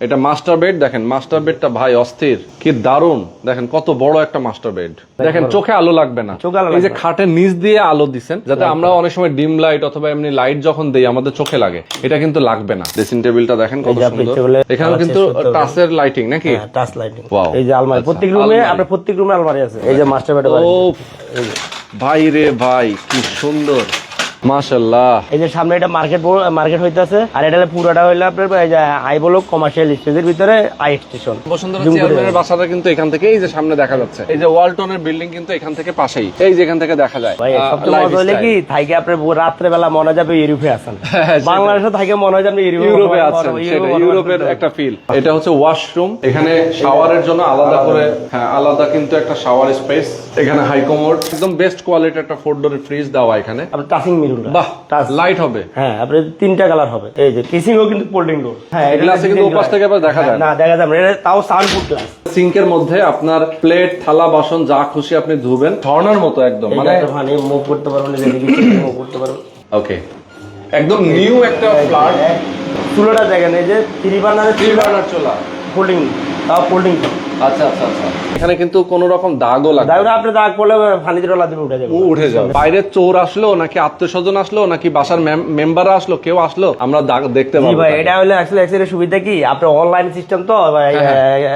এটা master bed দেখেন master বেডটা ভাই অস্থির কি দারুণ দেখেন কত বড় একটা মাস্টার বেড দেখেন চোখে আলো লাগবে না। এই যে খাটের নিচ দিয়ে আলো দিচ্ছেন যাতে আমরা অনেক সময় ডিম লাইট অথবা এমনি লাইট যখন দেই আমাদের চোখে লাগে। এটা কিন্তু লাগবে না। ড্রেসিং টেবিলটা দেখেন কত সুন্দর। এখানে কিন্তু। টাচের লাইটিং নাকি? Touch lighting Wow. এই যে আলমারি আচ্ছা, প্রত্যেক রুমে। আপনার প্রত্যেক রুমে আলমারি আছে। এই যে মাস্টার বেড। ও ভাই রে ভাই কি সুন্দর। মাশাল্লাহ এই যে সামনে এটা মার্কেট মার্কেট হইতাছে আর এটা পুরোটা হইল আপনার এই যে আই বলক কমার্শিয়াল স্টেজের ভিতরে আই স্টেশন বসুন্ধরা চেয়ারম্যানের বাসাটা কিন্তু এখান থেকে এই যে সামনে দেখা যাচ্ছে। এই যে ওয়ালটনের বিল্ডিং কিন্তু এখান থেকে পাশেই এই যে এখান থেকে দেখা যায় সবচেয়ে মজা হইলে কি থাইকে আপনার রাত্রে বেলা মনে যাবে ইউরোপে আছেন। হ্যাঁ, বাংলাদেশে থাইকে মনে হয় যে আপনি ইউরোপে আছেন সেটা ইউরোপের একটা ফিল এটা হচ্ছে ওয়াশরুম এখানে শাওয়ারের জন্য আলাদা করে হ্যাঁ আলাদা কিন্তু একটা শাওয়ার স্পেস এখানে হাই কমোড একদম বেস্ট কোয়ালিটির একটা ফোর ফ্রিজ দেওয়া এখানে। টাচিং মিরুন বাহ লাইট হবে। হ্যাঁ আপনার তিনটা কালার হবে। এই যে কিসিংও কিন্তু ফোল্ডিং ডোর হ্যাঁ গ্লাসে কিন্তু ওপাশ থেকে আবার দেখা যায় না। না দেখা যাবে এটা তাও সাউন্ড গ্লাস সিঙ্কের মধ্যে আপনার প্লেট থালা বাসন যা খুশি আপনি ধুবেন। ঝর্ণার মতো একদম মানে মানে মুভ করতে পারবেন মুভ করতে পারবেন। ওকে একদম নিউ একটা ফ্ল্যাট চুলোটা দেখেন এই যে থ্রি বার্নারের থ্রি বার্নার চুলা। ফোল্ডিং তাও ফোল্ডিং আচ্ছা আচ্ছা আচ্ছা। এখানে কিন্তু কোনো রকম দাগও লাগে না। আপনি দাগ পড়লে উঠে যাবে। উঠে যাবে। বাইরের চোর আসলো নাকি আত্মীয় স্বজন আসলো নাকি বাসার মেম্বার আসলো কেউ আসলো আমরা দাগ দেখতে পাবো ভাই এটা হলে আসলে সুবিধা কি? আপনার অনলাইন সিস্টেম তো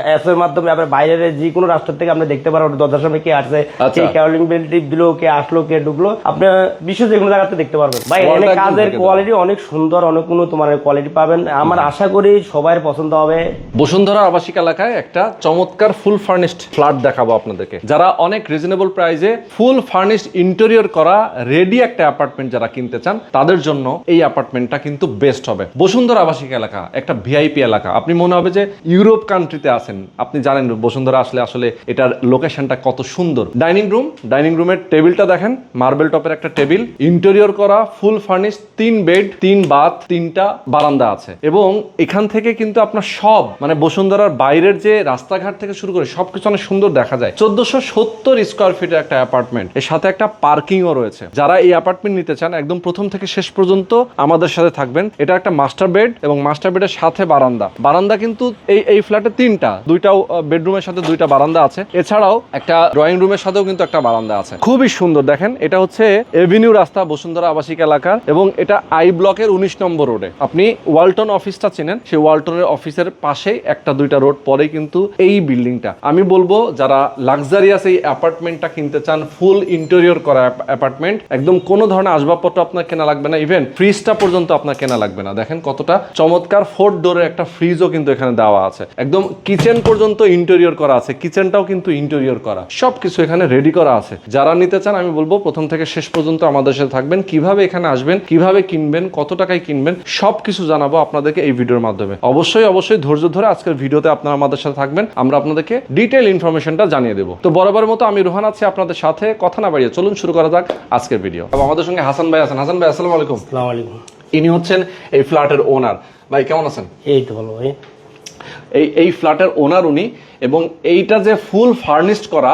অ্যাপস এর মাধ্যমে আপনার বাইরের যে কোনো রাষ্ট্র থেকে আপনি দেখতে পারবেন দরজার সামনে কে আসছে। কে ক্যারলিং বেল টিপ দিলো কে আসলো কে ঢুকলো আপনি বিশ্ব যে কোনো জায়গাতে দেখতে পারবেন। ভাই একদম কাজের কোয়ালিটি অনেক সুন্দর অনেক উন্নত তোমার কোয়ালিটি পাবেন। আমার আশা করি সবার পছন্দ হবে। বসুন্ধরা আবাসিক এলাকায় একটা চমৎকার ফুল ফার্নিশড ফ্ল্যাট দেখাবো আপনাদেরকে। যারা অনেক রিজনেবল প্রাইসে ফুল ফার্নিশড ইন্টেরিয়র করা রেডি একটা অ্যাপার্টমেন্ট যারা কিনতে চান, তাদের জন্য এই অ্যাপার্টমেন্টটা কিন্তু বেস্ট হবে। বসুন্ধরা আবাসিক এলাকা, একটা ভিআইপি এলাকা। আপনি মনে হবে যে ইউরোপ কান্ট্রিতে আছেন। আপনি জানেন বসুন্ধরা আসলে আসলে এটার লোকেশনটা কত সুন্দর। ডাইনিং রুম ডাইনিং রুমের টেবিলটা দেখেন মার্বেল টপের একটা টেবিল ইন্টেরিয়র করা ফুল ফার্নিশ তিন বেড তিন বাথ তিনটা বারান্দা আছে। এবং এখান থেকে কিন্তু আপনার সব মানে বসুন্ধরার বাইরের যে রাস্তাঘাট থেকে শুরু করে সবকিছু অনেক সুন্দর দেখা যায়। চোদ্দশো সত্তর স্কোয়ার ফিটের একটা অ্যাপার্টমেন্ট এর সাথে একটা পার্কিংও রয়েছে। যারা এই অ্যাপার্টমেন্ট নিতে চান, একদম প্রথম থেকে শেষ পর্যন্ত আমাদের সাথে থাকবেন। এটা একটা মাস্টার বেড এবং মাস্টার বেডের সাথে বারান্দা। বারান্দা কিন্তু এই এই ফ্ল্যাটে তিনটা। দুইটাও বেডরুমের সাথে দুইটা বারান্দা আছে। এছাড়াও একটা ড্রয়িং রুমের সাথেও কিন্তু একটা বারান্দা আছে। খুবই সুন্দর, দেখেন। এটা হচ্ছে এভিনিউ রাস্তা, বসুন্ধরা আবাসিক এলাকার এবং এটা আই ব্লকের উনিশ নম্বর রোডে আপনি ওয়ালটন অফিসটা চেনেন। সেই ওয়ালটনের অফিসের পাশেই একটা দুইটা রোড পরেই কিন্তু এই বিল্ডিংটা আমি বলব, যারা লাক্সারিয়াস এই অ্যাপার্টমেন্টটা কিনতে চান ফুল ইন্টেরিয়র করা অ্যাপার্টমেন্ট একদম কোনো ধরনের আসবাবপত্র আপনার কেনা লাগবে না। ইভেন ফ্রিজটা পর্যন্ত আপনার কেনা লাগবে না। দেখেন কতটা চমৎকার ফোর ডোরের একটা ফ্রিজও কিন্তু এখানে দেওয়া আছে। একদম কিচেন পর্যন্ত ইন্টেরিয়র করা আছে। কিচেনটাও কিন্তু ইন্টেরিয়র করা। সবকিছু এখানে রেডি করা আছে। যারা নিতে চান, আমি বলব, প্রথম থেকে শেষ পর্যন্ত আমাদের সাথে থাকবেন। কীভাবে এখানে আসবেন, কীভাবে কিনবেন, কত টাকায় কিনবেন, সবকিছু জানাব আপনাদেরকে এই ভিডিওর মাধ্যমে। অবশ্যই অবশ্যই ধৈর্য ধরে আজকের ভিডিওতে আপনারা আমাদের সাথে থাকবেন। আমরা আপনাদেরকে ডিটেল ইনফরমেশনটা জানিয়ে দেবো। তো বরাবর মতো আমি রোহান আছি আপনাদের সাথে। কথা না বাড়িয়ে চলুন শুরু করা যাক আজকের ভিডিও আমাদের সঙ্গে হাসান ভাই আছেন। হাসান ভাই আসসালামু আলাইকুম। আসসালামু আলাইকুম। ইনি হচ্ছেন এই ফ্ল্যাটের ওনার ভাই কেমন আছেন? এই তো ভালো ভাই। এই এই ফ্ল্যাটের ওনার উনি। এবং এইটা যে ফুল ফার্নিশড করা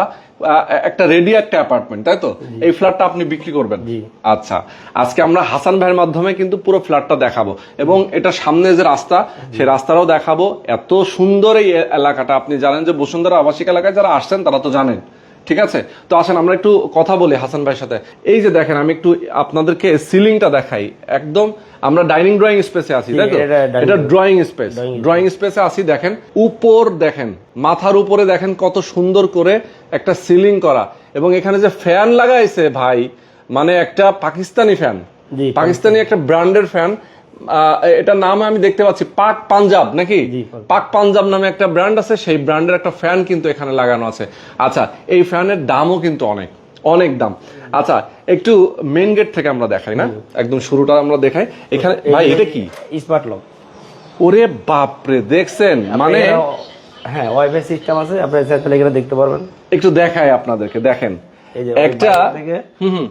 একটা রেডি একটা অ্যাপার্টমেন্ট তাই তো? এই ফ্ল্যাটটা আপনি বিক্রি করবেন। আচ্ছা আজকে আমরা হাসান ভাইয়ের মাধ্যমে কিন্তু পুরো ফ্ল্যাটটা দেখাবো এবং এটা সামনে যে রাস্তা সেই রাস্তাটাও দেখাবো। এত সুন্দর এই এলাকাটা আপনি জানেন যে বসুন্ধরা আবাসিক এলাকায় যারা আসছেন তারা তো জানেন। ঠিক আছে? তো আসেন আমরা একটু কথা বলি হাসান ভাইয়ের সাথে। এই যে দেখেন আমি একটু আপনাদেরকে সিলিংটা দেখাই। একদম আমরা ডাইনিং ড্রয়িং স্পেসে আছি তো? এটা ড্রয়িং স্পেস ড্রয়িং স্পেসে আসি দেখেন উপর দেখেন মাথার উপরে দেখেন কত সুন্দর করে একটা সিলিং করা। এবং এখানে যে ফ্যান লাগাইছে ভাই মানে একটা পাকিস্তানি ফ্যান পাকিস্তানি একটা ব্র্যান্ডের ফ্যান এটা নাম আমি দেখতে পাচ্ছি পাক পাঞ্জাব নাকি? পাক। পাঞ্জাব নামে একটা ব্র্যান্ড আছে সেই ব্র্যান্ডের একটা ফ্যান কিন্তু এখানে লাগানো আছে। আচ্ছা এই ফ্যানের দামও কিন্তু অনেক অনেক দাম। আচ্ছা একটু মেন গেট থেকে আমরা দেখাই না? একদম শুরুটা আমরা দেখাই। এখানে ভাই এটা কি? স্মার্ট লক ওরে বাপরে দেখছেন? মানে হ্যাঁ ওয়াইফাই সিস্টেম আছে আপনি দেখতে পারবেন। একটু দেখাই আপনাদেরকে দেখেন। একটা হুম হুম।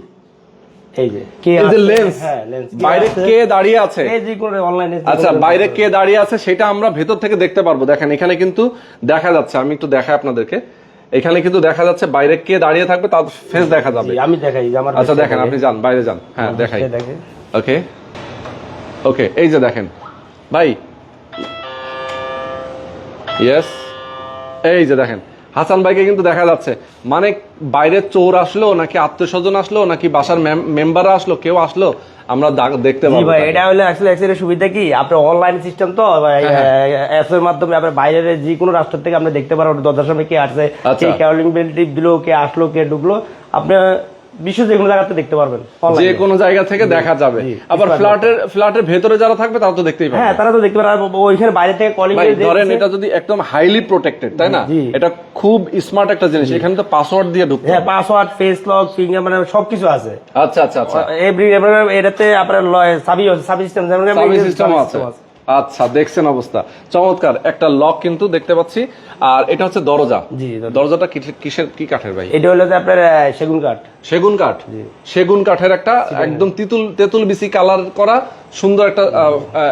এই যে কে এই যে লেন্স হ্যাঁ লেন্স বাইরে কে দাঁড়িয়ে আছে? এই যে কোনো অনলাইনে আচ্ছা বাইরে কে দাঁড়িয়ে আছে সেটা আমরা ভেতর থেকে দেখতে পারব। দেখেন এখানে কিন্তু দেখা যাচ্ছে আমি একটু দেখাই আপনাদেরকে। এখানে কিন্তু দেখা যাচ্ছে বাইরে কে দাঁড়িয়ে থাকবে তার ফেস দেখা যাবে। আমি দেখাই আমার আচ্ছা দেখেন আপনি যান বাইরে যান। হ্যাঁ দেখাই। ওকে। ওকে এই যে দেখেন। ভাই। ইয়েস এই যে দেখেন। হাসান ভাইকে কিন্তু দেখা যাচ্ছে। মানে বাইরের চোর আসলো নাকি আত্মীয় স্বজন আসলো নাকি বাসার মেম্বার আসলো কেউ আসলো আমরা দেখতে পাবো ভাই এটা হলো আসলে এর সুবিধা কি? আপনার অনলাইন সিস্টেম তো অ্যাপস এর মাধ্যমে আপনার বাইরের যে কোনো রাষ্ট্র থেকে আমরা দেখতে পারব দরজার সামনে কে আসছে আচ্ছা। কে বেল টিপ দিলো কে আসলো কে ঢুকলো। আপনি বিশ্ব যে কোনো জায়গাতে দেখতে পারবেন যে কোনো জায়গা থেকে দেখা যাবে। আবার ফ্ল্যাটের ফ্ল্যাটের ভেতরে যারা থাকবে তারা তো দেখতেই পাবে হ্যাঁ তারা তো দেখতে পারবেন ওইখানে বাইরে থেকে কলিং ধরেন এটা যদি একদম হাইলি প্রোটেক্টেড তাই না? এটা খুব স্মার্ট একটা জিনিস। এখানে তো পাসওয়ার্ড দিয়ে ঢুকতে হ্যাঁ পাসওয়ার্ড ফেস লক ফিঙ্গার মানে সবকিছু আছে। আচ্ছা আচ্ছা আচ্ছা। এভরি এটাতে আপনার সাবি সাবি সিস্টেম যেমন সিস্টেম আছে। আচ্ছা দেখছেন অবস্থা। চমৎকার একটা লক কিন্তু দেখতে পাচ্ছি। আর এটা হচ্ছে দরজা। জি, দরজাটা কিসের- কি কাঠের ভাই? এটা হলো যে আপনার সেগুন কাঠ। সেগুন কাঠ। সেগুন কাঠের একটা একদম তিতুল তেতুল বিসি কালার করা সুন্দর একটা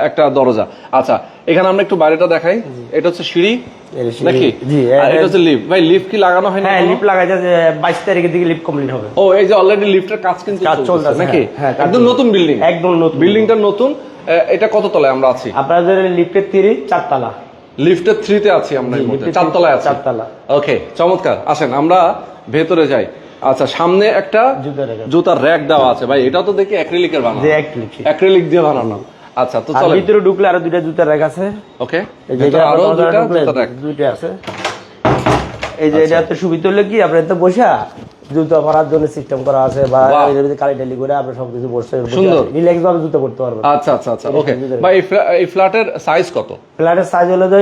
একটা দরজা। আচ্ছা এখানে আমরা একটু বাইরেটা দেখাই। এটা হচ্ছে সিঁড়ি। নাকি? আর এটা হচ্ছে লিফট ভাই লিফট কি লাগানো হয়নি হ্যাঁ এখনও? লিপ লাগাই যাচ্ছে বাইশ তারিখের দিকে লিপ কমপ্লিট হবে। ও এই যে অলরেডি লিফটের কাজ কিন্তু কাজ চলতেছে, চলতেছে, নাকি? কাজ একদম নতুন বিল্ডিং একদম নতুন বিল্ডিংটা নতুন। আহ, এটা কত তলায় আমরা আছি? আপনাদের লিফটের থ্রি চারতলা। লিফটের থ্রিতে আছি আমরা চারতলায় আছি। চারতলা। ওকে চমৎকার। আসেন আমরা ভেতরে যাই। আচ্ছা সামনে একটা জুতার র্যাক। দেওয়া আছে। ভাই এটা তো দেখি অ্যাক্রিলিকের বানানো। অ্যাক্রিলিক। দিয়ে বানানো। আচ্ছা তো চলে ভিতরে ঢুকলে আরও দুইটা জুতার র্যাক আছে। ওকে আরও দুইটা জুতার rack। দুইটা আছে। এই যে এটা তো সুবিধা হলো কি? আপনার তো বসা। জুতো পরার জন্য সিস্টেম করা আছে বা এর ভিতরে কালি টালি করে আপনি সবকিছু বসে সুন্দর। রিল্যাক্স ভাবে জুতো পারবেন আচ্ছা আচ্ছা আচ্ছা ওকে ভাই এই ফ্ল্যাটের সাইজ কত? ফ্ল্যাটের সাইজ হলো যে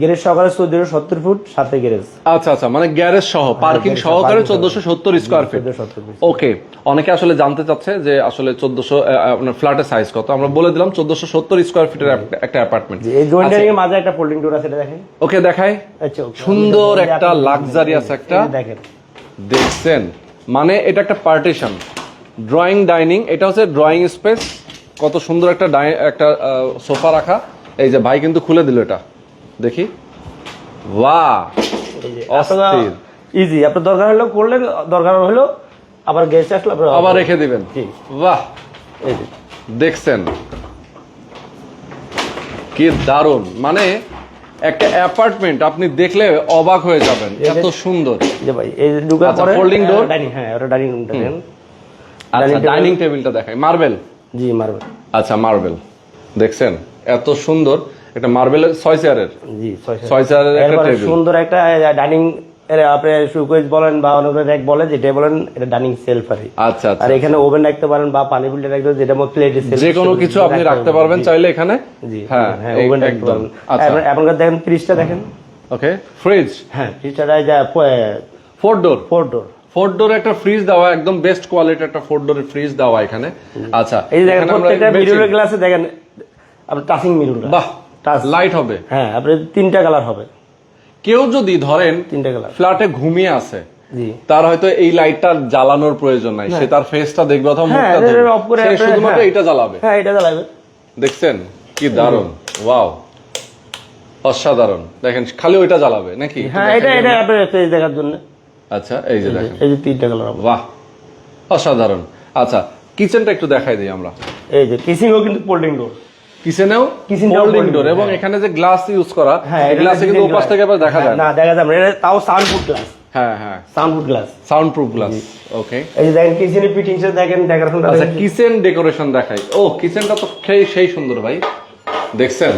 গ্যারেজ সহকারে চোদ্দশো সত্তর ফুট সাথে গ্যারেজ আচ্ছা আচ্ছা মানে গ্যারেজ সহ পার্কিং সহকারে parking সহ। চোদ্দশো সত্তর স্কোয়ার ফিট ওকে অনেকে আসলে জানতে চাচ্ছে যে আসলে চোদ্দশো আপনার ফ্ল্যাটের সাইজ কত? আমরা বলে দিলাম চোদ্দশো সত্তর স্কোয়ার ফিটের একটা- অ্যাপার্টমেন্ট এই জয়েন্টারিং এর মাঝে একটা ফোল্ডিং ডোর আছে এটা দেখেন। ওকে দেখাই। আচ্ছা সুন্দর একটা লাক্সারিয়াস একটা দেখেন। দেখছেন। মানে এটা একটা পার্টিশন ড্রয়িং ডাইনিং এটা হচ্ছে ড্রয়িং স্পেস কত সুন্দর একটা ডাই- একটা সোফা রাখা। এই যে ভাই কিন্তু খুলে দিল এটা। দেখি। বাহ অস্থির। ইজি আপনার দরকার হলো করলেন দরকার হলো আবার গেস্ট আসলে আবার রেখে দিবেন। বাহ এই দেখছেন। কি দারুণ। মানে একটা অ্যাপার্টমেন্ট আপনি দেখলে অবাক হয়ে যাবেন এত সুন্দর। যে ভাই এই যে ঢুকার পরে ফোল্ডিং ডোর ডাইনিং হ্যাঁ ওটা ডাইনিং রুমটা দেন। আচ্ছা ডাইনিং টেবিলটা দেখাই। মার্বেল জি মার্বেল আচ্ছা মার্বেল দেখছেন? এত সুন্দর। একটা মার্বেলের ছয় চেয়ারের জি ছয় চেয়ারের একটা টেবিল সুন্দর একটা ডাইনিং আপনি বলেন বা অন্য র্যাক বলে যেটা বলেন এটা ডাইনিং সেলফ আর আচ্ছা আচ্ছা আর এখানে ওভেন রাখতে পারেন বা পানি ফিল্টার রাখতে যেটা প্লেট যে কোনো কিছু আপনি রাখতে পারবেন চাইলে এখানে? জি হ্যাঁ হ্যাঁ ওভেন রাখতে পারবেন আচ্ছা। এখনকার দেখেন ফ্রিজটা দেখেন। ওকে ফ্রিজ হ্যাঁ ফ্রিজটা যা four door four door four door একটা ফ্রিজ দেওয়া একদম বেস্ট কোয়ালিটির একটা ফোর ডোরের ফ্রিজ দেওয়া এখানে। আচ্ছা এই দেখেন প্রত্যেকটা মিররের গ্লাসে দেখেন আপনার টাচিং মিরর বাহ টাচ লাইট হবে। হ্যাঁ আপনার তিনটা কালার হবে। কেউ যদি ধরেন তিনটা কালার ফ্ল্যাটে ঘুমিয়ে আছে তার হয়তো এই লাইটটা জ্বালানোর প্রয়োজন নাই। সে তার ফেসটা দেখবে অথবা হ্যাঁ মুখটা দেখবে। সে শুধুমাত্র হ্যাঁ। এটা জ্বালাবে। হ্যাঁ এটা জ্বালাবে। দেখছেন? কি দারুণ। ওয়াও অসাধারণ। দেখেন খালি ওইটা জ্বালাবে নাকি? হ্যাঁ এটা এটা আপনার ফেস দেখার জন্য। আচ্ছা এই যে দেখেন। এই যে তিনটা কালার বাহ। অসাধারণ। আচ্ছা কিচেনটা একটু দেখাই দিই আমরা। এই যে কিসিংও কিন্তু ফোল্ডিং ডোর কিচেনেও ফোল্ডিং ডোর এবং হ্যাঁ। এখানে যে গ্লাস ইউজ করা হ্যাঁ গ্লাসে কিন্তু উপাস থেকে আবার দেখা যায়। না দেখা যাবে এটা তাও গ্লাস হ্যাঁ হ্যাঁ। Glass soundproof glass okay এই যে দেখেন কিচেনের ফিটিংস দেখেন ডেকোরেশনটা আচ্ছা কিচেন ডেকোরেশন দেখাই। ও কিচেনটা তো সেই সেই সুন্দর ভাই। দেখছেন?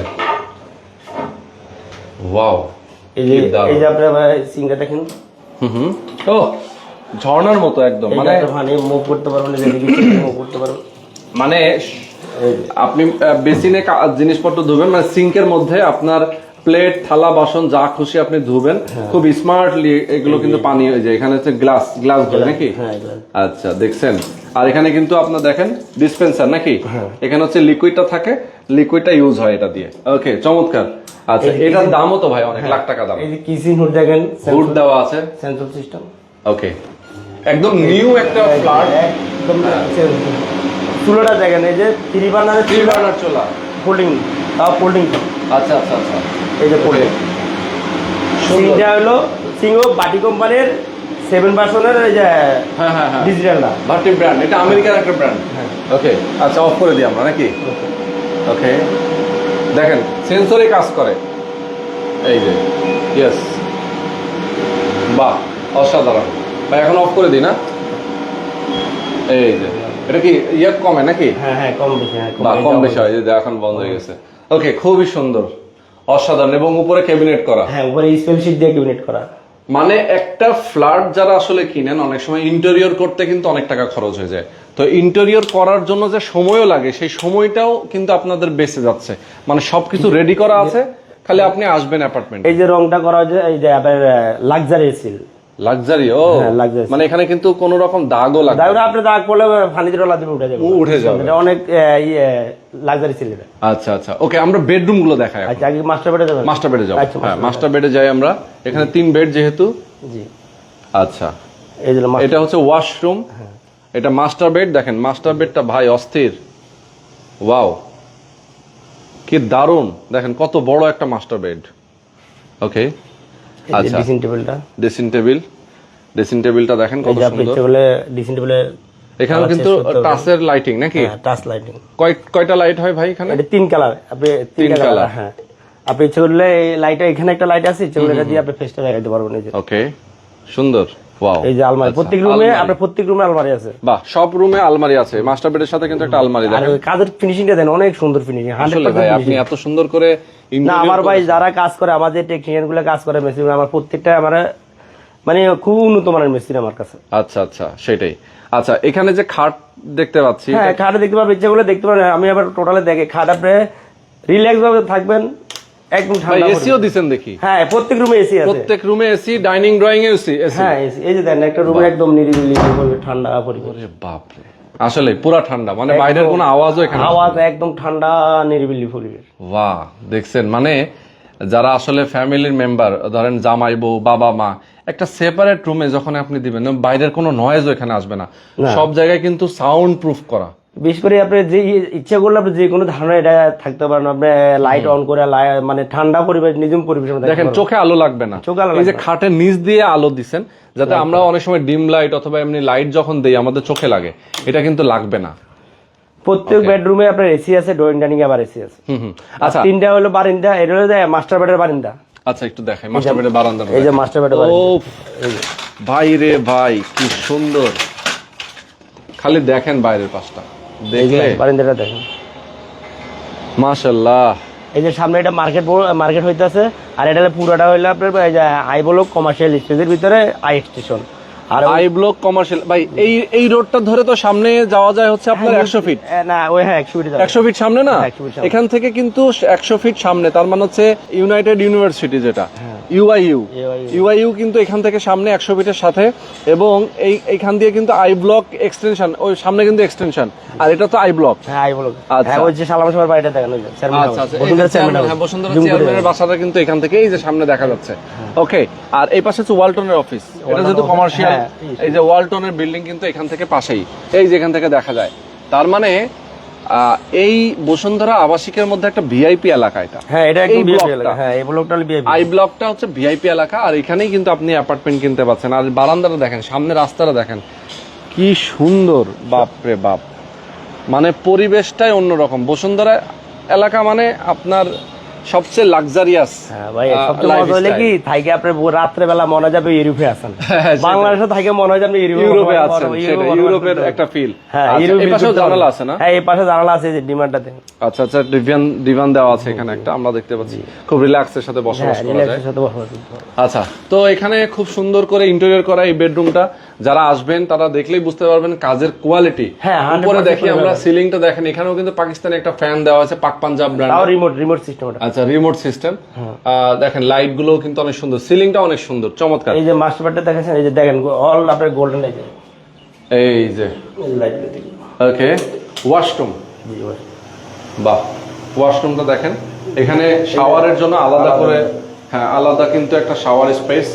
ওয়াও এই যে এই যে আপনার সিংটা দেখেন। হুম হুম। ও ঝর্ণার মতো একদম। মানে মানে মুভ করতে পারবেন মুভ করতে পারবেন। মানে আপনি বেসিনে জিনিসপত্র ধুবেন মানে সিঙ্কের মধ্যে আপনার প্লেট থালা বাসন যা খুশি আপনি ধুবেন। হ্যাঁ। খুব স্মার্টলি এগুলো কিন্তু পানি হয়ে যায়। এখানে হচ্ছে গ্লাস গ্লাস ধরে নাকি? হ্যাঁ আচ্ছা দেখছেন? আর এখানে কিন্তু আপনার দেখেন ডিসপেন্সার নাকি? হ্যাঁ। এখানে হচ্ছে লিকুইডটা থাকে লিকুইডটা ইউজ হয় এটা দিয়ে। ওকে চমৎকার। আচ্ছা এটার দামও তো ভাই অনেক লাখ টাকা দাম। এই যে কিচিং হুড দেখেন হুড দেওয়া আছে। সেন্সর সিস্টেম ওকে একদম নিউ একটা ফ্ল্যাট একদম চুলোটা দেখেন এই যে থ্রি বার্নারের থ্রি বার্নার চোলা। ফোল্ডিং তাও ফোল্ডিং আচ্ছা আচ্ছা আচ্ছা। এই যে ফোল্ডিং। সিংটা হলো সিংও বাটি কোম্পানির সেভেন পার্সনের এই যে হ্যাঁ হ্যাঁ হ্যাঁ। ডিজিটালটা ভার্টিভ ব্র্যান্ড এটা আমেরিকার একটা ব্র্যান্ড ওকে আচ্ছা অফ করে দিই আমরা নাকি? ওকে দেখেন সেন্সরে কাজ করে। এই যে ইয়েস বাহ অসাধারণ। ভাই এখন অফ করে দিই না? এই যে। এটা কি ইয়ে কমে নাকি? হ্যাঁ হ্যাঁ কম বেশি হ্যাঁ কম বেশি হয় যে এখন বন্ধ হয়ে গেছে। ওকে খুবই সুন্দর অসাধারণ এবং উপরে ক্যাবিনেট করা। হ্যাঁ উপরে দিয়ে ক্যাবিনেট করা। মানে একটা ফ্ল্যাট যারা আসলে কিনেন অনেক সময় ইন্টেরিয়র করতে কিন্তু অনেক টাকা খরচ হয়ে যায়। তো ইন্টেরিয়র করার জন্য যে সময়ও লাগে সেই সময়টাও কিন্তু আপনাদের বেঁচে যাচ্ছে। মানে সবকিছু রেডি করা আছে খালি আপনি আসবেন অ্যাপার্টমেন্ট এই যে রংটা করা হয়েছে এই যে আপনার লাক্সারি সিল লাক্সারি ও হ্যাঁ, মানে এখানে কিন্তু কোনো রকম দাগও লাগে দাগটা আপনি দাগ পড়লে ডলা দিবে উঠে যাবে। উঠে যাবে। এটা অনেক ইয়ে লাক্সারি সিল আচ্ছা আচ্ছা। ওকে আমরা বেডরুমগুলো দেখাই আচ্ছা আগে মাস্টার বেডে যাবেন। মাস্টার বেডে যাব। হ্যাঁ মাস্টার বেডে যাই আমরা। এখানে তিন বেড যেহেতু। জি। আচ্ছা। এই যে এটা হচ্ছে ওয়াশরুম এটা মাস্টার বেড দেখেন মাস্টার বেডটা ভাই অস্থির। ওয়াও কি দারুণ। দেখেন কত বড় একটা মাস্টার বেড ওকে আচ্ছা। ড্রেসিং টেবিলটা ড্রেসিং টেবিল ড্রেসিং টেবিলটা দেখেন কত সুন্দর। টেবিলে ড্রেসিং টেবিলে এখানে কিন্তু টাচের লাইটিং নাকি? টাচ লাইটিং কয় কয়টা লাইট হয় ভাই এখানে? এটা তিন কালার আপনি তিন কালার হ্যাঁ। আপনি ইচ্ছে করলে এই লাইট এখানে একটা লাইট আছে ইচ্ছে করলে এটা দিয়ে আপনি ফেসটা লাগাইতে পারবেন যে। ওকে সুন্দর। এই যে আলমারি। প্রত্যেক রুমে আপনার প্রত্যেক রুমে আলমারি আছে। বাহ সব রুমে আলমারি আছে। মাস্টার বেডের সাথে কিন্তু একটা আলমারি দেখেন। কাজের ফিনিশিংটা দেন অনেক সুন্দর ফিনিশিং আসলে ভাই আপনি এত সুন্দর করে না আমার ভাই যারা কাজ করে আমাদের টেকনিশিয়ানগুলো কাজ করে মেশিন আমার প্রত্যেকটা আমার মানে খুব উন্নত মানের মেশিন আমার কাছে। আচ্ছা আচ্ছা সেটাই। আচ্ছা এখানে যে খাট দেখতে পাচ্ছি হ্যাঁ খাটে দেখতে পাবেন দেখতে পারেন আমি আবার টোটালে দেখে খাট আপনি রিল্যাক্স ভাবে থাকবেন একদম ঠান্ডা এসিও দিছেন দেখি। হ্যাঁ প্রত্যেক রুমে এসি আছে। প্রত্যেক রুমে এসি ডাইনিং ড্রয়িং এ এসি হ্যাঁ এই যে দেন একটা রুমে একদম নিরিবিলি ঠান্ডা পরিবেশ বাপ রে আসলে পুরা ঠান্ডা মানে বাইরের কোনো আওয়াজও এখানে আওয়াজ একদম ঠান্ডা নিরিবিলি পরিবেশ বাহ দেখছেন মানে যারা আসলে ফ্যামিলির মেম্বার ধরেন জামাই বউ বাবা মা একটা সেপারেট রুমে যখন আপনি দিবেন বাইরের কোনো নয়েজও এখানে আসবে না। সব জায়গায় কিন্তু সাউন্ড প্রুফ করা। বিশেষ করে আপনি যে ইচ্ছা করলে আপনি যে কোনো ধারণা এটা থাকতে পারেন। আপনি লাইট অন করে মানে ঠান্ডা পরিবেশ নিজম পরিবেশ দেখেন চোখে আলো লাগবে না। চোখে আলো এই যে খাটের নিচ দিয়ে আলো দিছেন যাতে আমরা অনেক সময় ডিম লাইট অথবা এমনি লাইট যখন দেই আমাদের চোখে লাগে। এটা কিন্তু লাগবে না। প্রত্যেক বেডরুমে আপনার এসি আছে ড্রয়িং ডাইনিং আবার এসি আছে। আচ্ছা। তিনটা হলো বারিন্দা এটা হলো মাস্টার বেডের বারিন্দা। আচ্ছা একটু দেখাই মাস্টার বেডের বারান্দা এই যে মাস্টার বেডের ও ভাই রে ভাই কি সুন্দর। খালি দেখেন বাইরের পাশটা। বারিন্দাটা দেখেন মাশাল্লাহ। এই যে সামনে এটা মার্কেট মার্কেট হইতাছে আর এটা পুরোটা হইল আপনার এই যে আই বলক কমার্শিয়াল স্টেজের ভিতরে আই স্টেশন আর আই ব্লক কমার্শিয়াল ভাই এই এই রোডটা ধরে তো সামনে যাওয়া যায় হচ্ছে আপনার একশো ফিট এ, না ওই হ্যাঁ একশো ফিট একশো ফিট সামনে না? হ্যাঁ, 100। এখান থেকে কিন্তু একশো ফিট সামনে তার মানে হচ্ছে ইউনাইটেড ইউনিভার্সিটি যেটা। হ্যাঁ। ইউআইইউ UIU ইউআইইউ কিন্তু এখান থেকে সামনে একশো ফিটের সাথে এবং এই এইখান দিয়ে কিন্তু আই ব্লক এক্সটেনশন ওই সামনে কিন্তু এক্সটেনশন। আর এটা তো আই ব্লক। হ্যাঁ আই বলক। আচ্ছা। হ্যাঁ ওই যে সালাম সবার বাড়িটা দেখেন আচ্ছা আচ্ছা বসুন্ধরা চেয়ারম্যান চেয়ারম্যান, হ্যাঁ, বসুন্ধরা চেয়ারম্যানের বাসাটা কিন্তু এখান থেকে এই যে সামনে দেখা যাচ্ছে। ওকে আর এই পাশে হচ্ছে ওয়ালটনের অফিস এটা যেহেতু কমার্শিয়াল হ্যাঁ, এই যে ওয়ালটনের বিল্ডিং কিন্তু এখান থেকে পাশেই। এই যে এখান থেকে দেখা যায়। তার মানে এই বসুন্ধরা আবাসিকের মধ্যে একটা ভিআইপি এলাকা এটা। হ্যাঁ এটা একদম ব্লকটা। এলাকা। হ্যাঁ এই ব্লকটা ভিআইপি আই ব্লকটা হচ্ছে ভিআইপি এলাকা আর এখানেই কিন্তু আপনি অ্যাপার্টমেন্ট কিনতে পাচ্ছেন। আর বারান্দাটা দেখেন সামনে রাস্তাটা দেখেন। কি সুন্দর বাপ রে বাপ। মানে পরিবেশটাই অন্যরকম। বসুন্ধরা এলাকা মানে আপনার সবচেয়ে লাক্সারিয়াস হ্যাঁ ভাই সবচেয়ে মজা হলে কি থাইকে আপনি রাত্রে বেলা মনে যাবে ইউরোপে আছেন। হ্যাঁ, বাংলাদেশে থাইকে মনে হয় আপনি ইউরোপে আছেন সেটা ইউরোপের একটা ফিল হ্যাঁ এই জানালা আছে না? হ্যাঁ এই পাশে জানালা আছে যে ডিমান্ডটা দেন। আচ্ছা আচ্ছা ডিভান ডিভান দেওয়া আছে এখানে একটা আমরা দেখতে পাচ্ছি। খুব রিল্যাক্সের সাথে হ্যাঁ বসবাস করা যায়। রিল্যাক্সের সাথে বসবাস আচ্ছা তো এখানে খুব সুন্দর করে ইন্টেরিয়র করা এই বেডরুমটা যারা আসবেন তারা দেখলেই বুঝতে পারবেন কাজের কোয়ালিটি হ্যাঁ, 100% উপরে দেখি আমরা। সিলিংটা দেখেন এখানেও কিন্তু পাকিস্তানি একটা ফ্যান দেওয়া আছে Pak Punjab brand remote remote system ওটা। আচ্ছা রিমোট সিস্টেম হ্যাঁ। দেখেন লাইটগুলো কিন্তু অনেক সুন্দর। সিলিংটা অনেক সুন্দর চমৎকার। এই যে মাস্টার বেডটা দেখেছেন? এই যে দেখেন অল আপনার গোল্ডেন এই যে। এই যে। ওকে ওয়াশরুম বাহ ওয়াশরুমটা দেখেন। এখানে শাওয়ারের জন্য আলাদা। করে হ্যাঁ আলাদা কিন্তু একটা শাওয়ার স্পেস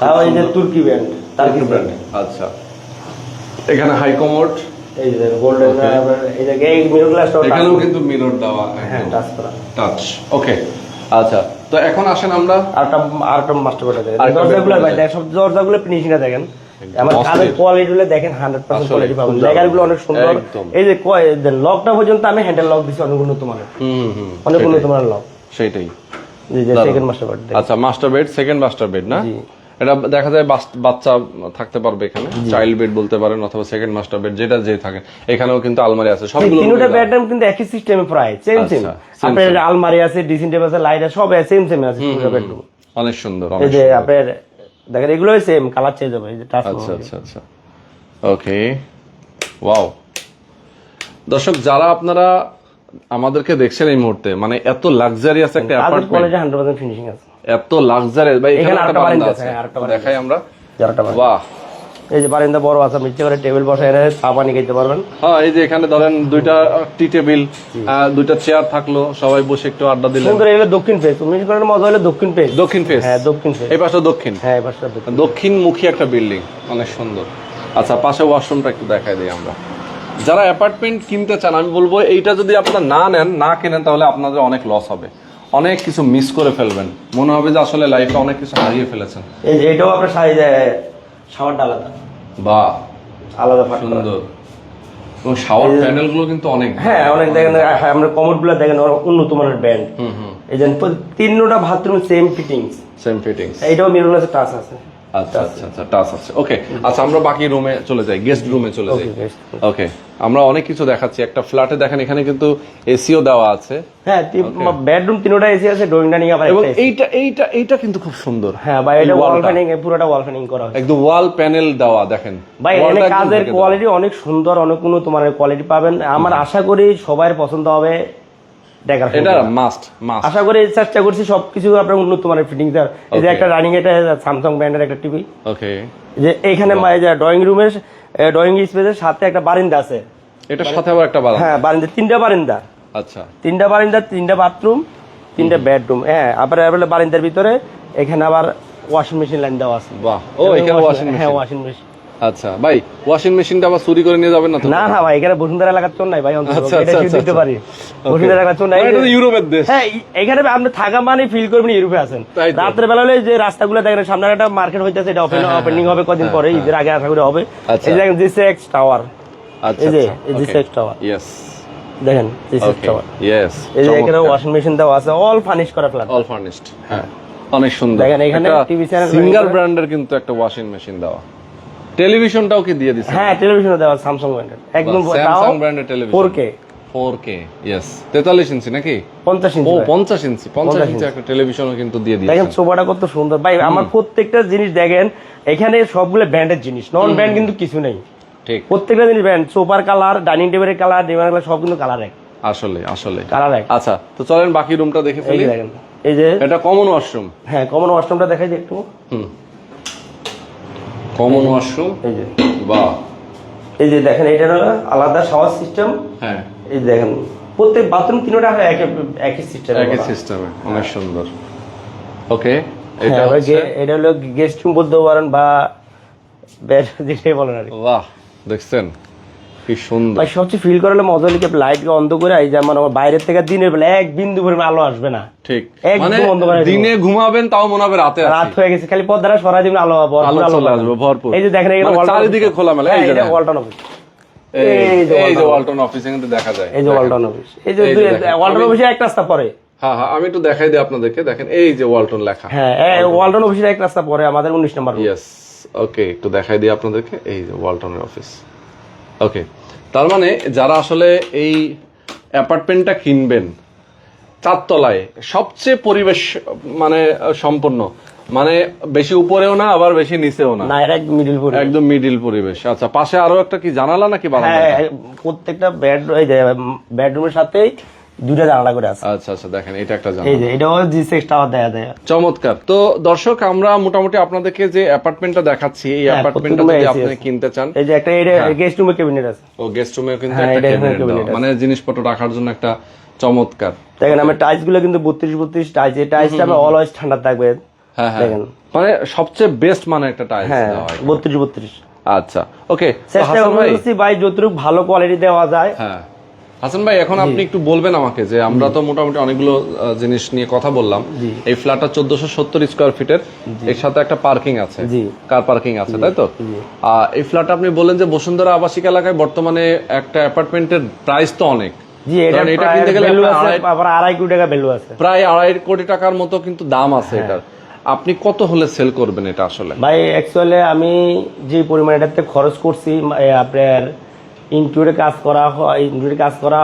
তাও এই যে তুর্কি ব্যান্ড তার্কি ব্র্যান্ড আচ্ছা। এখানে হাই কমোড এই যে গোল্ডেন এই যে এই মিরর গ্লাসটা এখানেও কিন্তু মিরর দেওয়া হ্যাঁ টাচ করা। টাচ ওকে আচ্ছা তো এখন আসেন আমরা। আরেকটা আরেকটা মাস্টার বেড আছে দরজাগুলো ভাই দেখেন সব দরজাগুলো ফিনিশিংটা দেখেন। আমার কাজের কোয়ালিটি গুলো দেখেন হান্ড্রেড পার্সেন্ট কোয়ালিটি পাবেন। জায়গাগুলো অনেক সুন্দর। এই যে লকটা পর্যন্ত আমি হ্যান্ডেল লক দিছি অনেক উন্নত মানের। অনেক উন্নত মানের লক সেটাই। জি সেকেন্ড মাস্টার বেড আচ্ছা master bed second master bed না। এটা দেখা যায় বাচ্চা থাকতে পারবে এখানে চাইল্ড বেড বলতে পারেন অথবা সেকেন্ড মাস্টার বেড যেটা যে থাকে। এখানেও কিন্তু আলমারি আছে সবগুলো তিনটা বেডরুম কিন্তু একই সিস্টেমে প্রায় সেম সেম আচ্ছা, আপনার আলমারি আছে ড্রেসিং টেবিল আছে লাইট আছে সব সেম সেম আছে তিনটা বেডরুম অনেক সুন্দর এই যে। আপনার দেখেন এগুলো সেম কালার চেঞ্জ হবে এই যে টাচ আচ্ছা আচ্ছা আচ্ছা। ওকে ওয়াও দর্শক যারা আপনারা আমাদেরকে দেখছেন এই মুহূর্তে মানে এত লাক্সারিয়াস একটা apartment quality hundred percent finishing আছে। এত লাক্সারিয়াস ভাই এখানে আরেকটা বারান্দা আছে। আরেকটা দেখাই আমরা। বারান্দা। বাহ। এই যে বারিন্দা বড় আছে আপনি করে টেবিল বসায় এনে চা পানি খেতে পারবেন। হ্যাঁ এই যে এখানে ধরেন দুইটা টি টেবিল দুইটা চেয়ার থাকল সবাই বসে একটু আড্ডা দিলেন। সুন্দর এগুলো দক্ষিণ ফেস তুমি করেন মজা হলে দক্ষিণ ফেস দক্ষিণ ফেস হ্যাঁ দক্ষিণ ফেস এই পাশে দক্ষিণ। হ্যাঁ এবার সেটা দক্ষিণ। দক্ষিণমুখী একটা বিল্ডিং অনেক সুন্দর। আচ্ছা পাশে ওয়াশরুমটা একটু দেখাই দিই আমরা। যারা অ্যাপার্টমেন্ট কিনতে চান আমি বলব এইটা যদি আপনারা না নেন না কেনেন তাহলে আপনাদের অনেক লস হবে। অনেক কিছু মিস করে ফেলবেন। মনে হবে যে আসলে লাইফে অনেক কিছু হারিয়ে ফেলেছেন। এই যে এটাও আপনার সাইজ শাওয়ারটা আলাদা। বা আলাদা সুন্দর। এবং শাওয়ার প্যানেলগুলো কিন্তু অনেক হ্যাঁ অনেক দেখেন হ্যাঁ, আমরা কমোডগুলো দেখেন উন্নত মানের ব্যান্ড হুম হুম। এই যে তিনটা bathroom same fittings same fittings এইটাও মিরর আছে টাচ আছে। আচ্ছা আচ্ছা আচ্ছা টাচ আছে। ওকে আচ্ছা আমরা বাকি রুমে চলে যাই গেস্ট রুমে চলে যাই। ওকে আমরা অনেক কিছু দেখাচ্ছি। একটা ফ্ল্যাটে দেখেন এখানে কিন্তু এসিও দেওয়া আছে। হ্যাঁ বেডরুম তিনটা এসি আছে ড্রয়িং ডাইনিং আবার এবং এইটা এইটা এইটা কিন্তু খুব সুন্দর। হ্যাঁ ভাই এটা ওয়াল পুরোটা করা হয়েছে। একদম ওয়াল প্যানেল দেওয়া দেখেন। ভাই এখানে কাজের কোয়ালিটি অনেক সুন্দর অনেক উন্নত মানের কোয়ালিটি পাবেন। আমার আশা করি সবার পছন্দ হবে। দেখার এটা মাস্ট মাস্ট আশা করি চেষ্টা করছি সবকিছু আপনার উন্নত মানের ফিটিং এই যে একটা রানিং এটা স্যামসাং ব্র্যান্ডের একটা টিভি ওকে যে যে ড্রয়িং রুমের ড্রয়িং স্পেসের সাথে একটা বারিন্দা আছে। এটার সাথে আবার একটা বারান্দা? হ্যাঁ বারিন্দা তিনটা বারিন্দা। আচ্ছা। তিনটা বারিন্দা তিনটা বাথরুম তিনটা বেডরুম হ্যাঁ আবার বারিন্দার ভিতরে এখানে আবার ওয়াশিং মেশিন লাইন দেওয়া আছে। বাহ। ও এখানে ওয়াশিং হ্যাঁ ওয়াশিং মেশিন আচ্ছা ভাই ওয়াশিং মেশিনটা আবার চুরি করে নিয়ে যাবেন না না না ভাই এখানে বসুন্ধরা এলাকার চোর নাই ভাই আচ্ছা, এটা আচ্ছা, দিতে আচ্ছা। পারি। বসুন্ধরা এলাকার চোর নাই। এটা তো ইউরোপের দেশ। হ্যাঁ এখানে আপনি থাকা মানে ফিল করবেন ইউরোপে আছেন। রাত্রে বেলা হলে যে রাস্তাগুলো দেখেন সামনে একটা মার্কেট হইতেছে এটা ওপেন হ্যাঁ, ওপেনিং হবে কদিন হ্যাঁ, পরে হ্যাঁ। ঈদের আগে আশা করি হবে। এই দেখেন জিসেক্স টাওয়ার আচ্ছা এই যে, এই যে okay. sex tower। দেখেন জিসেক্স okay, টাওয়ার yes, এই যে এখানে ওয়াশিং মেশিন দেওয়া আছে অল ফার্নিশ করা ফ্ল্যাট অল ফার্নিশড হ্যাঁ। অনেক সুন্দর। দেখেন এখানে channel সিঙ্গার করে- ব্র্যান্ডের কিন্তু একটা ওয়াশিং মেশিন দেওয়া। টেলিভিশনটাও কি দিয়ে দিচ্ছে হ্যাঁ টেলিভিশন দেওয়া স্যামসাং ব্র্যান্ডের একদম স্যামসাং ব্র্যান্ডের television four K 4K yes 43 inch নাকি? পঞ্চাশ ও ইঞ্চি ভাই। 50 ইঞ্চি 50 50 ইঞ্চি একটা টেলিভিশনও কিন্তু দিয়ে দেখেন দিয়েছে সোফাটা কত সুন্দর। ভাই আমার প্রত্যেকটা জিনিস দেখেন এখানে সবগুলো ব্র্যান্ডের জিনিস। নন ব্র্যান্ড কিন্তু কিছু নেই। ঠিক। প্রত্যেকটা জিনিস ব্র্যান্ড সোফার কালার ডাইনিং টেবিলের কালার ডিমার কালার সব কিন্তু কালার এক। আসলে আসলে কালার এক। আচ্ছা তো চলেন বাকি রুমটা দেখে ফেলি। এই যে এটা কমন ওয়াশরুম হ্যাঁ কমন ওয়াশরুমটা দেখাই দিই একটু। হুম। কমন ওয়াশরুম এই যে। বাহ এই যে দেখেন এটা হলো আলাদা শাওয়ার সিস্টেম হ্যাঁ। এই দেখেন প্রত্যেক বাথরুম তিনটা এক একই সিস্টেম একই সিস্টেমে অনেক সুন্দর। ওকে এটা হ্যাঁ যে এটা হলো গেস্ট রুম বলতে পারেন বা বেড যেটাই বলেন আর কি। বাহ দেখছেন? কি সুন্দর ভাই সবচেয়ে ফিল করালে মজা লাইট অন্ধ করে এই যেমন আমার বাইরের থেকে দিনের বেলা এক বিন্দু পরিমাণ আলো আসবে না ঠিক মানে। দিনে ঘুমাবেন তাও মনে হবে রাতে রাত হয়ে গেছে খালি পর্দাটা সরাই দিবেন আলো ভরপুর আলো চলে আসবে ভরপুর এই যে দেখেন এখানে মানে চারিদিকে খোলামেলা, এই হ্যাঁ, যে ওয়ালটন অফিস এই এই যে এই যে ওয়ালটন অফিস কিন্তু দেখা যায় এই যে ওয়ালটন অফিস এই যে এই ওয়ালটন অফিসে এক রাস্তা পরে হ্যাঁ হ্যাঁ আমি একটু দেখাই দিই আপনাদেরকে দেখেন এই যে ওয়ালটন লেখা হ্যাঁ ওয়ালটন অফিসের এক রাস্তা পরে আমাদের উনিশ নম্বর। ইয়েস ওকে একটু দেখাই দিই আপনাদেরকে এই যে ওয়ালটনের অফিস ওকে তার মানে যারা আসলে এই অ্যাপার্টমেন্টটা কিনবেন চারতলায় সবচেয়ে পরিবেশ মানে সম্পন্ন মানে বেশি উপরেও না আবার বেশি নিচেও না? না এটা মিডিল পরিবেশ। একদম মিডিল পরিবেশ। আচ্ছা পাশে আরও একটা কি জানালা নাকি বারান্দা হ্যাঁ প্রত্যেকটা বেড বেডরুমের সাথেই দুইটা জানালা করে আছে। আচ্ছা আচ্ছা দেখেন এটা একটা জানালা। এই যে এটা জি সিক্স টাওয়ার দেখা যায় চমৎকার। তো দর্শক আমরা মোটামুটি আপনাদেরকে যে অ্যাপার্টমেন্টটা দেখাচ্ছি এই অ্যাপার্টমেন্টটা যদি আপনি কিনতে চান এই যে একটা গেস্ট রুমের ক্যাবিনেট আছে। ও গেস্ট রুমে কিন্তু হ্যাঁ, একটা দেওয়া। আছে। মানে জিনিসপত্র রাখার জন্য একটা চমৎকার। দেখেন আমার টাইলসগুলো কিন্তু বত্রিশ বত্রিশ টাইলস এই টাইলসটা আমার অলওয়েজ ঠান্ডা থাকবে। হ্যাঁ হ্যাঁ। মানে সবচেয়ে বেস্ট মানে একটা টাইলস হ্যাঁ দেওয়া হয় বত্রিশ বত্রিশ। আচ্ছা ওকে চেষ্টা করছি ভাই। যতটুকু ভালো কোয়ালিটি দেওয়া যায়। হ্যাঁ। হাসান ভাই এখন আপনি একটু বলবেন আমাকে যে আমরা তো মোটামুটি অনেকগুলো জিনিস নিয়ে কথা বললাম। এই ফ্ল্যাটটা চোদ্দশো সত্তর স্কোয়ার ফিটের এর। সাথে একটা পার্কিং আছে। কার পার্কিং আছে তাই তো? এই ফ্ল্যাট আপনি বললেন যে বসুন্ধরা আবাসিক এলাকায় বর্তমানে একটা অ্যাপার্টমেন্টের প্রাইস তো অনেক। এটা কিনতে গেলে আড়াই কোটি টাকা ভ্যালু আছে। প্রায় আড়াই কোটি টাকার মতো কিন্তু দাম আছে হ্যাঁ। এটার। আপনি কত হলে সেল করবেন এটা আসলে? ভাই অ্যাকচুয়ালি আমি যে পরিমাণ এটাতে খরচ করছি আপনার ইনটুরে কাজ করা হয় ইনটুরে কাজ করা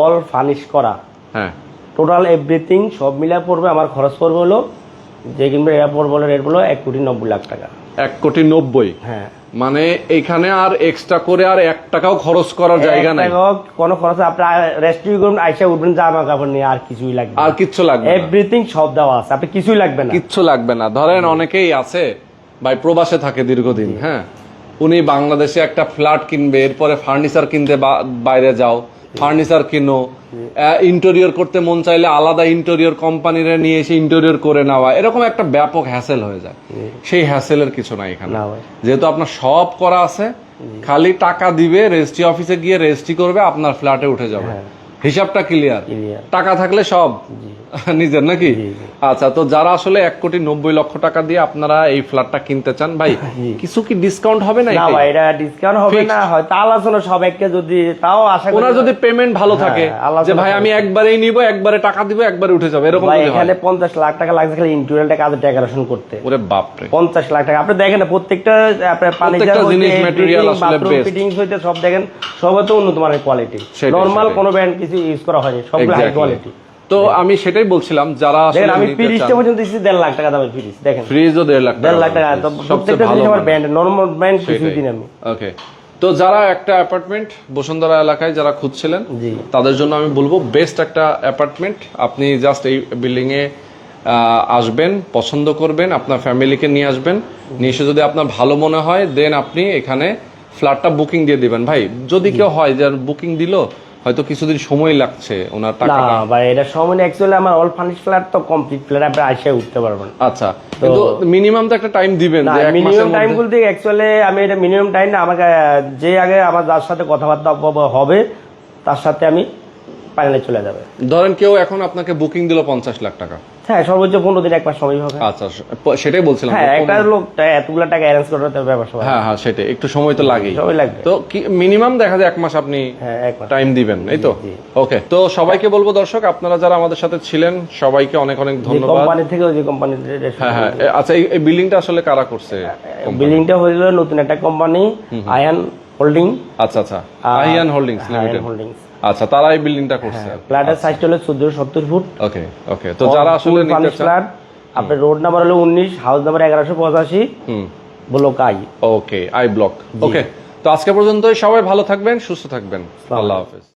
অল ফার্নিশ করা। হ্যাঁ। টোটাল এভরিথিং সব মিলে পড়বে আমার খরচ পড়বে হলো যে কিনবে এটা পড়বে হলো রেট হলো এক কোটি নব্বই লাখ টাকা। এক কোটি নব্বই? হ্যাঁ। মানে এখানে আর এক্সট্রা করে আর এক টাকাও খরচ করার জায়গা নাই? কোনো খরচ আপনার রেস্টুরেন্ট করুন আইসা উঠবেন জামা কাপড় নিয়ে আর কিছুই লাগবে আর কিচ্ছু লাগবে। এভরিথিং সব দেওয়া আছে আপনি কিছুই লাগবে না। কিচ্ছু লাগবে না। ধরেন অনেকেই আছে ভাই প্রবাসে থাকে দীর্ঘদিন হ্যাঁ? উনি বাংলাদেশে একটা ফ্ল্যাট কিনবে এরপরে ফার্নিচার কিনতে বাইরে যাও ফার্নিচার কিনো। ইন্টেরিয়র করতে মন চাইলে আলাদা ইন্টেরিয়র কোম্পানিরে নিয়ে এসে ইন্টেরিয়র করে নেওয়া। এরকম একটা ব্যাপক হ্যাসেল হয়ে যায়। সেই হ্যাসেলের কিছু নাই এখানে। যেহেতু আপনার সব করা আছে খালি টাকা দিবে রেজিস্ট্রি অফিসে গিয়ে রেজিস্ট্রি করবে আপনার ফ্ল্যাটে উঠে যাবে। হিসাবটা ক্লিয়ার টাকা থাকলে সব। নিজের নাকি? আচ্ছা তো যারা আসলে এক কোটি নব্বই লক্ষ টাকা দিয়ে আপনারা এই ফ্ল্যাটটা কিনতে চান ভাই কিছু কি ডিসকাউন্ট হবে না না? ভাই এটা ডিসকাউন্ট হবে না। হয়তো আলোচনা সবাইকে যদি তাও আশা করি ওনার যদি পেমেন্ট ভালো থাকে হ্যাঁ, যে ভাই আমি একবারেই নিব একবারে টাকা দিব একবারে উঠে যাবে। এরকম ভাই এখানে পঞ্চাশ লাখ টাকা লাগছে খালি ইন্টুরিয়ালটা কাজে ডেকোরেশন করতে। ওরে বাপ রে পঞ্চাশ লাখ টাকা। আপনি দেখেন প্রত্যেকটা আপনার প্রত্যেকটা জিনিস material আসলে best। ফিটিংস হইতে সব দেখেন সবই তো উন্নত মানের কোয়ালিটি নর্মাল কোনো ব্র্যান্ড কিছু ইউজ করা হয়নি সবগুলো হাই কোয়ালিটি তো আমি সেটাই বলছিলাম যারা আসলে আমি ফ্রিজটা পর্যন্ত দিচ্ছি দেড় লাখ টাকা দামের ফ্রিজ দেখেন। ফ্রিজও দেড় লাখ দেড় লাখ টাকা তো প্রত্যেকটা আমার ব্র্যান্ড নর্মাল ব্র্যান্ড কিছু দিন আমি। ওকে তো যারা একটা অ্যাপার্টমেন্ট বসুন্ধরা এলাকায় যারা খুঁজছিলেন তাদের জন্য আমি বলব বেস্ট একটা অ্যাপার্টমেন্ট আপনি জাস্ট এই বিল্ডিং এ আসবেন পছন্দ করবেন আপনার ফ্যামিলিকে নিয়ে আসবেন নিয়ে এসে যদি আপনার ভালো মনে হয় দেন আপনি এখানে ফ্ল্যাটটা বুকিং দিয়ে দিবেন। ভাই যদি কেউ হয় যে বুকিং দিল হয়তো কিছুদিন সময় লাগছে ওনার টাকা না ভাই এটা সময় অ্যাকচুয়ালি আমার অল ফার্নিশ ফ্ল্যাট তো কমপ্লিট ফ্ল্যাট আপনি আইসা উঠতে পারবেন আচ্ছা কিন্তু মিনিমাম তো একটা টাইম দিবেন যে এক মিনিমাম টাইম বলতে অ্যাকচুয়ালি আমি এটা মিনিমাম টাইম না আমাকে যে আগে আমার যার সাথে কথাবার্তা হবে তার সাথে আমি ফাইনালে চলে যাবে। ধরেন কেউ এখন আপনাকে বুকিং দিল পঞ্চাশ লাখ টাকা। হ্যাঁ সর্বোচ্চ পনেরো দিন এক মাস সময় হবে। আচ্ছা সেটাই বলছিলাম হ্যাঁ একটা লোক এতগুলো টাকা অ্যারেঞ্জ করতে ব্যাপার সবাই। হ্যাঁ হ্যাঁ সেটাই একটু সময় তো লাগেই। সময় লাগবে। তো মিনিমাম দেখা যায় এক মাস আপনি হ্যাঁ টাইম দিবেন এই তো? ওকে তো সবাইকে বলব দর্শক আপনারা যারা আমাদের সাথে ছিলেন সবাইকে অনেক অনেক ধন্যবাদ। কোম্পানি থেকে যে কোম্পানি হ্যাঁ হ্যাঁ আচ্ছা এই- বিল্ডিংটা আসলে কারা করছে বিল্ডিংটা হইল নতুন একটা কোম্পানি আয়ান হোল্ডিং আচ্ছা আচ্ছা আহিয়ান হোল্ডিংস লিমিটেড হোল্ডিংস আচ্ছা তারা এই বিল্ডিংটা করছে ফ্ল্যাটের সাইজটা হলো চোদ্দ সত্তর ফুট। ওকে ওকে তো যারা আসলে নিতে চান আপনার রোড নাম্বার হলো উনিশ হাউস নাম্বার এগারোশো পঁচাশি। হুম। Block I okay I block okay তো আজকে পর্যন্তই সবাই ভালো থাকবেন সুস্থ থাকবেন। আল্লাহ হাফেজ।